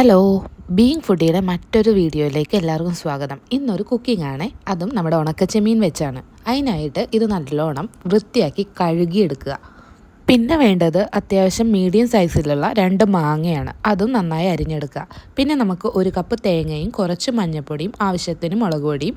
Hello being ഫുഡിയുടെ മറ്റൊരു വീഡിയോയിലേക്ക് എല്ലാവർക്കും സ്വാഗതം. ഇന്നൊരു കുക്കിംഗ് ആണ്. അതും നമ്മുടെ ഉണക്കച്ചെമ്മീൻ വെച്ചാണ്. അതിനായിട്ട് ഇത് നല്ലോണം വൃത്തിയാക്കി കഴുകിയെടുക്കുക. പിന്നെ വേണ്ടത് അത്യാവശ്യം മീഡിയം സൈസിലുള്ള രണ്ട് മാങ്ങയാണ്. അതും നന്നായി അരിഞ്ഞെടുക്കുക. പിന്നെ നമുക്ക് ഒരു കപ്പ് തേങ്ങയും കുറച്ച് മഞ്ഞൾപ്പൊടിയും ആവശ്യത്തിന് മുളക് പൊടിയും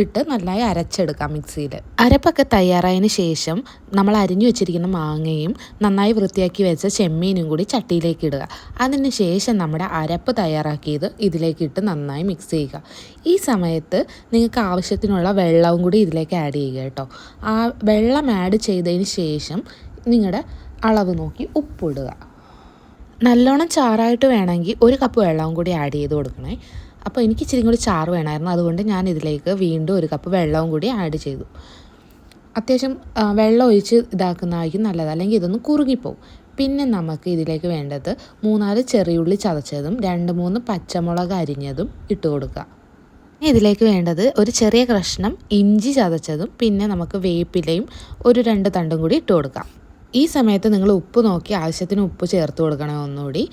ഇട്ട് നന്നായി അരച്ചെടുക്കാം മിക്സിയിൽ. അരപ്പൊക്കെ തയ്യാറായതിന് ശേഷം നമ്മൾ അരിഞ്ഞു വെച്ചിരിക്കുന്ന മാങ്ങയും നന്നായി വൃത്തിയാക്കി വെച്ച ചെമ്മീനും കൂടി ചട്ടിയിലേക്ക് ഇടുക. അതിന് ശേഷം നമ്മുടെ അരപ്പ് തയ്യാറാക്കിയത് ഇതിലേക്ക് ഇട്ട് നന്നായി മിക്സ് ചെയ്യുക. ഈ സമയത്ത് നിങ്ങൾക്ക് ആവശ്യത്തിനുള്ള വെള്ളവും കൂടി ഇതിലേക്ക് ആഡ് ചെയ്യുക കേട്ടോ. ആ വെള്ളം ആഡ് ചെയ്തതിന് ശേഷം നിങ്ങളുടെ അളവ് നോക്കി ഉപ്പിടുക. നല്ലോണം ചാറായിട്ട് വേണമെങ്കിൽ ഒരു കപ്പ് വെള്ളവും കൂടി ആഡ് ചെയ്ത് കൊടുക്കണേ. അപ്പോൾ എനിക്ക് ഇച്ചിരി കൂടി ചാറ് വേണമായിരുന്നു അതുകൊണ്ട് ഞാൻ ഇതിലേക്ക് വീണ്ടും ഒരു കപ്പ് വെള്ളവും കൂടി ആഡ് ചെയ്തു. അത്യാവശ്യം വെള്ളം ഒഴിച്ച് ഇതാക്കുന്നതായിരിക്കും നല്ലത്. അല്ലെങ്കിൽ ഇതൊന്ന് കുറുകിപ്പോവും. പിന്നെ നമുക്ക് ഇതിലേക്ക് വേണ്ടത് മൂന്നാൽ ചെറിയുള്ളി ചതച്ചതും രണ്ട് മൂന്ന് പച്ചമുളക് അരിഞ്ഞതും ഇട്ട് കൊടുക്കുക. ഇതിലേക്ക് വേണ്ടത് ഒരു ചെറിയ കഷ്ണം ഇഞ്ചി ചതച്ചതും പിന്നെ നമുക്ക് വേപ്പിലയും ഒരു രണ്ട് തണ്ടും കൂടി ഇട്ട് കൊടുക്കാം. ഈ സമയത്ത് നിങ്ങൾ ഉപ്പ് നോക്കി ആവശ്യത്തിന് ഉപ്പ് ചേർത്ത് കൊടുക്കണം ഒന്നുകൂടി.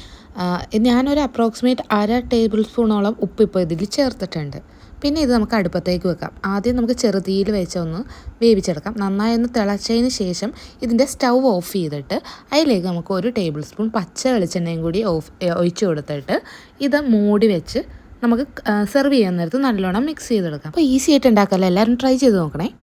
ഞാനൊരു അപ്രോക്സിമേറ്റ് അര ടേബിൾ സ്പൂണോളം ഉപ്പ് ഇപ്പോൾ ഇതിൽ ചേർത്തിട്ടുണ്ട്. പിന്നെ ഇത് നമുക്ക് അടുപ്പത്തേക്ക് വെക്കാം. ആദ്യം നമുക്ക് ചെറുതീയിൽ വെച്ച് ഒന്ന് വേവിച്ചെടുക്കാം. നന്നായി ഒന്ന് തിളച്ചതിന് ശേഷം ഇതിന്റെ സ്റ്റൗ ഓഫ് ചെയ്തിട്ട് അതിലേക്ക് നമുക്ക് ഒരു ടേബിൾ സ്പൂൺ പച്ച വെളിച്ചെണ്ണയും കൂടി ഓഫ് ഒഴിച്ചു കൊടുത്തിട്ട് ഇത് മൂടി വെച്ച് നമുക്ക് സെർവ് ചെയ്യാൻ നേരത്ത് നല്ലോണം മിക്സ് ചെയ്തെടുക്കാം. അപ്പോൾ ഈസി ആയിട്ട് ഉണ്ടാക്കാമല്ലോ. എല്ലാവരും ട്രൈ ചെയ്ത് നോക്കണേ.